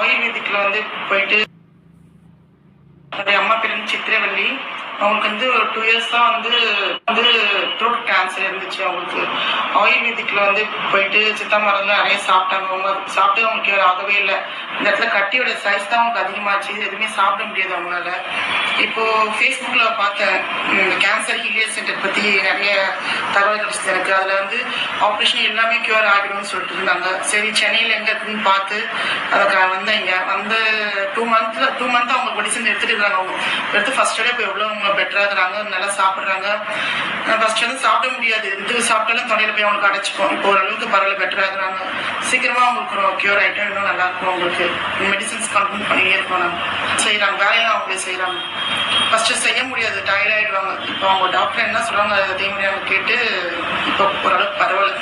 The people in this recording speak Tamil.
ஆயுர்வேதிக்கில் வந்து போயிட்டு என்னுடைய அம்மா பேர் வந்து சித்திரவள்ளி. அவங்களுக்கு வந்து ஒரு டூ இயர்ஸாக வந்து வந்து த்ரோட் கேன்சர் இருந்துச்சு அவங்களுக்கு. ஆயுர்வேதிக்கில் வந்து போயிட்டு சித்தா மருந்து நிறைய சாப்பிட்டாங்க. அவங்க சாப்பிட்டு அவங்களுக்கு ஆகவே இல்லை. இந்த இடத்துல கட்டியோட சைஸ் தான் அவங்களுக்கு அதிகமாச்சு. எதுவுமே சாப்பிட முடியாது அவங்களால. இப்போ ஃபேஸ்புக்கில் பார்த்தேன் கேன்சர் ஹீலியர் சென்டர் பற்றி நிறைய தகவல் கிடைச்சது எனக்கு அதில் வந்து ஆப்ரேஷன் எல்லாமே க்யூர் ஆகிடும்னு சொல்லிட்டு இருந்தாங்க. சரி சென்னையில் எங்கே இருக்குன்னு பார்த்து அதுக்கு வந்தேன் இங்கே. வந்து டூ மந்த்ல டூ மந்த் அவங்க மெடிசன் எடுத்துட்டு இருக்காங்க அவங்க. எடுத்து ஃபர்ஸ்ட் இப்போ எவ்வளோ அவங்க பெட்டராக இருக்கிறாங்க நல்லா சாப்பிட்றாங்க. ஃபர்ஸ்ட் வந்து சாப்பிட முடியாது. இது சாப்பிட்டாலும் தொண்டையில் போய் அவங்களுக்கு அடைச்சிப்போம் இப்போ ஓரளவுக்கு பரவாயில்ல பெட்டராக இருக்கிறாங்க. சீக்கிரமாக உங்களுக்கு க்யூர் ஆகிட்டோம் இன்னும் நல்லா இருக்கும் உங்களுக்கு. மெடிசன்ஸ் கண்டினியூ பண்ணியே இருக்கோம் நாங்கள் செய்கிறாங்க வேலையெல்லாம் அவங்களே செய்கிறாங்க ஃபஸ்ட்டு செய்ய முடியாது. டயர்ட் ஆகிடுவாங்க இப்போ அவங்க டாக்டர் என்ன சொல்கிறாங்க அதே மாதிரி அவங்க கேட்டு இப்போ ஓரளவுக்கு பரவாயில்ல.